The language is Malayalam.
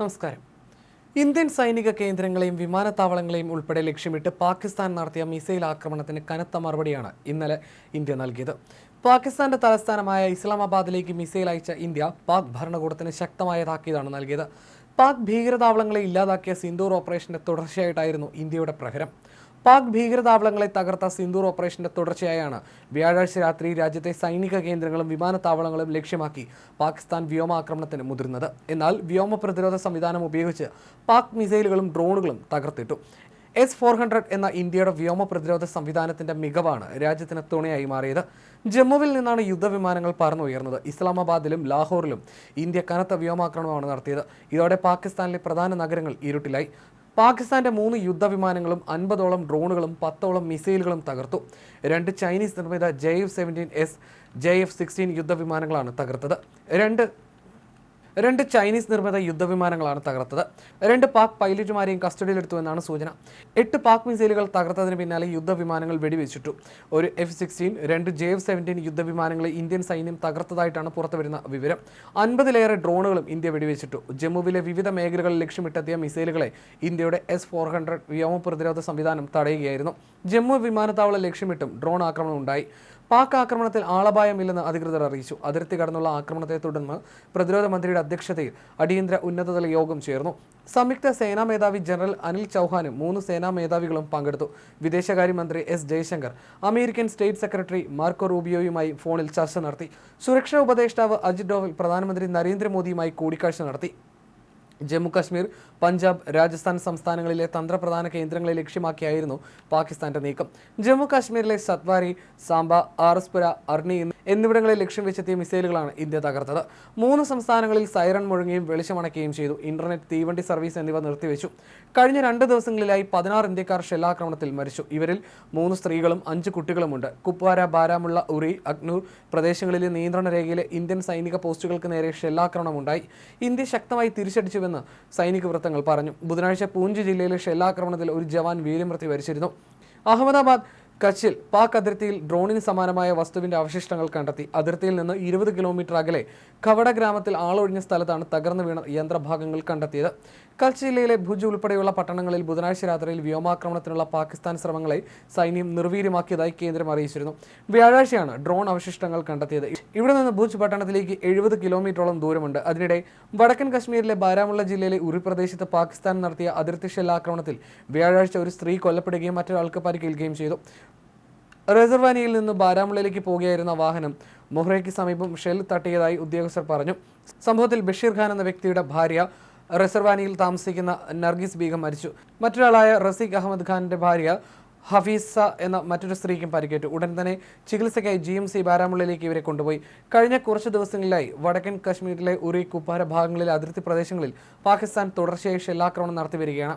നമസ്കാരം. ഇന്ത്യൻ സൈനിക കേന്ദ്രങ്ങളെയും വിമാനത്താവളങ്ങളെയും ഉൾപ്പെടെ ലക്ഷ്യമിട്ട് പാകിസ്ഥാൻ നടത്തിയ മിസൈൽ ആക്രമണത്തിന് കനത്ത മറുപടിയാണ് ഇന്നലെ ഇന്ത്യ നൽകിയത്. പാകിസ്ഥാന്റെ തലസ്ഥാനമായ ഇസ്ലാമാബാദിലേക്ക് മിസൈൽ അയച്ച ഇന്ത്യ പാക് ഭരണകൂടത്തിന് ശക്തമായ താക്കീതാണ് നൽകിയത്. പാക് ഭീകരതാവളങ്ങളെ ഇല്ലാതാക്കിയ സിന്ദൂർ ഓപ്പറേഷന്റെ തുടർച്ചയായിട്ടായിരുന്നു ഇന്ത്യയുടെ പ്രഹരം. പാക് ഭീകരതാവളങ്ങളെ തകർത്ത സിന്ദൂർ ഓപ്പറേഷന്റെ തുടർച്ചയായാണ് വ്യാഴാഴ്ച രാത്രി രാജ്യത്തെ സൈനിക കേന്ദ്രങ്ങളും വിമാനത്താവളങ്ങളും ലക്ഷ്യമാക്കി പാകിസ്ഥാൻ വ്യോമാക്രമണത്തിന് മുതിർന്നത്. എന്നാൽ വ്യോമ പ്രതിരോധ സംവിധാനം ഉപയോഗിച്ച് പാക് മിസൈലുകളും ഡ്രോണുകളും തകർത്തിട്ടു. എസ് ഫോർ ഹൺഡ്രഡ് എന്ന ഇന്ത്യയുടെ വ്യോമ പ്രതിരോധ സംവിധാനത്തിന്റെ മികവാണ് രാജ്യത്തിന് തുണയായി മാറിയത്. ജമ്മുവിൽ നിന്നാണ് യുദ്ധവിമാനങ്ങൾ പറന്നുയർന്നത്. ഇസ്ലാമാബാദിലും ലാഹോറിലും ഇന്ത്യ കനത്ത വ്യോമാക്രമണമാണ് നടത്തിയത്. ഇതോടെ പാകിസ്ഥാനിലെ പ്രധാന നഗരങ്ങൾ ഇരുട്ടിലായി. പാകിസ്ഥാന്റെ മൂന്ന് യുദ്ധവിമാനങ്ങളും അൻപതോളം ഡ്രോണുകളും പത്തോളം മിസൈലുകളും തകർത്തു. രണ്ട് ചൈനീസ് നിർമ്മിത J F seventeen S J F sixteen യുദ്ധവിമാനങ്ങളാണ് തകർത്തത്. രണ്ട് രണ്ട് ചൈനീസ് നിർമ്മിത യുദ്ധവിമാനങ്ങളാണ് തകർത്തത്. രണ്ട് പാക് പൈലറ്റുമാരെയും കസ്റ്റഡിയിലെടുത്തു എന്നാണ് സൂചന. എട്ട് പാക് മിസൈലുകൾ തകർത്തതിന് പിന്നാലെ യുദ്ധവിമാനങ്ങൾ വെടിവെച്ചിട്ടു. ഒരു എഫ് സിക്സ്റ്റീൻ രണ്ട് ജെ എഫ് സെവന്റീൻ യുദ്ധവിമാനങ്ങളെ ഇന്ത്യൻ സൈന്യം തകർത്തതായിട്ടാണ് പുറത്തുവരുന്ന വിവരം. അൻപതിലേറെ ഡ്രോണുകളും ഇന്ത്യ വെടിവെച്ചിട്ടു. ജമ്മുവിലെ വിവിധ മേഖലകളിൽ ലക്ഷ്യമിട്ടെത്തിയ മിസൈലുകളെ ഇന്ത്യയുടെ എസ് ഫോർ ഹൺഡ്രഡ് വ്യോമ പ്രതിരോധ സംവിധാനം തടയുകയായിരുന്നു. ജമ്മു വിമാനത്താവളം ലക്ഷ്യമിട്ടും ഡ്രോൺ ആക്രമണം ഉണ്ടായി പാക് ആക്രമണത്തിൽ ആളപായമില്ലെന്ന് അധികൃതർ അറിയിച്ചു. അതിർത്തി കടന്നുള്ള ആക്രമണത്തെ തുടർന്ന് പ്രതിരോധ മന്ത്രിയുടെ അധ്യക്ഷതയിൽ അടിയന്തര ഉന്നതതല യോഗം ചേർന്നു. സംയുക്ത സേനാ മേധാവി ജനറൽ അനിൽ ചൗഹാനും മൂന്ന് സേനാ മേധാവികളും പങ്കെടുത്തു. വിദേശകാര്യമന്ത്രി S Jaishankar American state secretary Marco റൂബിയോയുമായി ഫോണിൽ ചർച്ച നടത്തി. സുരക്ഷാ ഉപദേഷ്ടാവ് അജിത് ഡോവൽ പ്രധാനമന്ത്രി നരേന്ദ്രമോദിയുമായി കൂടിക്കാഴ്ച നടത്തി. ജമ്മു കാശ്മീർ പഞ്ചാബ് രാജസ്ഥാൻ സംസ്ഥാനങ്ങളിലെ തന്ത്രപ്രധാന കേന്ദ്രങ്ങളെ ലക്ഷ്യമാക്കിയായിരുന്നു പാകിസ്ഥാന്റെ നീക്കം. ജമ്മു കാശ്മീരിലെ സത്വാരി സാംബ ആർസ്പുര അർണി എന്നിവിടങ്ങളെ ലക്ഷ്യം വെച്ചെത്തിയ മിസൈലുകളാണ് ഇന്ത്യ തകർത്തത്. മൂന്ന് സംസ്ഥാനങ്ങളിൽ സൈറൺ മുഴങ്ങുകയും വെളിച്ചമണയ്ക്കുകയും ചെയ്തു. ഇന്റർനെറ്റ് തീവണ്ടി സർവീസ് എന്നിവ നിർത്തിവെച്ചു. കഴിഞ്ഞ രണ്ട് ദിവസങ്ങളിലായി പതിനാറ് ഇന്ത്യക്കാർ ഷെല്ലാക്രമണത്തിൽ മരിച്ചു. ഇവരിൽ മൂന്ന് സ്ത്രീകളും അഞ്ച് കുട്ടികളുമുണ്ട്. കുപ്വാര ബാരാമുള്ള ഉറി അഗ്നൂർ പ്രദേശങ്ങളിലെ നിയന്ത്രണ രേഖയിലെ ഇന്ത്യൻ സൈനിക പോസ്റ്റുകൾക്ക് നേരെ ഷെല്ലാക്രമണമുണ്ടായി. ഇന്ത്യ ശക്തമായി തിരിച്ചടിച്ചുവെന്ന് സൈനിക വൃത്തങ്ങൾ പറഞ്ഞു. ബുധനാഴ്ച പൂഞ്ച് ജില്ലയിലെ ഷെല്ലാക്രമണത്തിൽ ഒരു ജവാൻ വീരമൃത്യു വരിച്ചിരുന്നു. അഹമ്മദാബാദ് കച്ചിൽ പാക് അതിർത്തിയിൽ ഡ്രോണിന് സമാനമായ വസ്തുവിന്റെ അവശിഷ്ടങ്ങൾ കണ്ടെത്തി. അതിർത്തിയിൽ നിന്ന് ഇരുപത് കിലോമീറ്റർ അകലെ കവട ഗ്രാമത്തിൽ ആളൊഴിഞ്ഞ സ്ഥലത്താണ് തകർന്നു വീണ യന്ത്രഭാഗങ്ങൾ കണ്ടെത്തിയത്. കച്ച് ജില്ലയിലെ ഭുജ് ഉൾപ്പെടെയുള്ള പട്ടണങ്ങളിൽ ബുധനാഴ്ച രാത്രിയിൽ വ്യോമാക്രമണത്തിനുള്ള പാകിസ്ഥാൻ ശ്രമങ്ങളെ സൈന്യം നിർവീര്യമാക്കിയതായി കേന്ദ്രം അറിയിച്ചിരുന്നു. വ്യാഴാഴ്ചയാണ് ഡ്രോൺ അവശിഷ്ടങ്ങൾ കണ്ടെത്തിയത്. ഇവിടെ നിന്ന് ഭുജ് പട്ടണത്തിലേക്ക് എഴുപത് കിലോമീറ്ററോളം ദൂരമുണ്ട്. അതിനിടെ വടക്കൻ കശ്മീരിലെ ബാരാമുള്ള ജില്ലയിലെ ഉറി പ്രദേശത്ത് പാകിസ്ഥാൻ നടത്തിയ അതിർത്തി ഷെല്ലാക്രമണത്തിൽ വ്യാഴാഴ്ച ഒരു സ്ത്രീ കൊല്ലപ്പെടുകയും മറ്റൊരാൾക്ക് പരിക്കേൽക്കുകയും ചെയ്തു. റിസർവാനിയിൽ നിന്ന് ബാരാമുള്ളയിലേക്ക് പോകുകയായിരുന്ന വാഹനം മൊഹ്റയ്ക്ക് സമീപം ഷെൽ തട്ടിയതായി ഉദ്യോഗസ്ഥർ പറഞ്ഞു. സംഭവത്തിൽ ബഷീർ ഖാൻ എന്ന വ്യക്തിയുടെ ഭാര്യ റിസർവാനിയിൽ താമസിക്കുന്ന നർഗീസ് ബീഗം മരിച്ചു. മറ്റൊരാളായ റസീഖ് അഹമ്മദ് ഖാന്റെ ഭാര്യ ഹഫീസ എന്ന മറ്റൊരു സ്ത്രീക്കും പരിക്കേറ്റു. ഉടൻ തന്നെ ചികിത്സയ്ക്കായി ജി എം സി ബാരാമുള്ളയിലേക്ക് ഇവരെ കൊണ്ടുപോയി. കഴിഞ്ഞ കുറച്ച് ദിവസങ്ങളിലായി വടക്കൻ കശ്മീരിലെ ഉറി കുപ്പാര ഭാഗങ്ങളിലെ അതിർത്തി പ്രദേശങ്ങളിൽ പാകിസ്ഥാൻ തുടർച്ചയായി ഷെല്ലാക്രമണം നടത്തി വരികയാണ്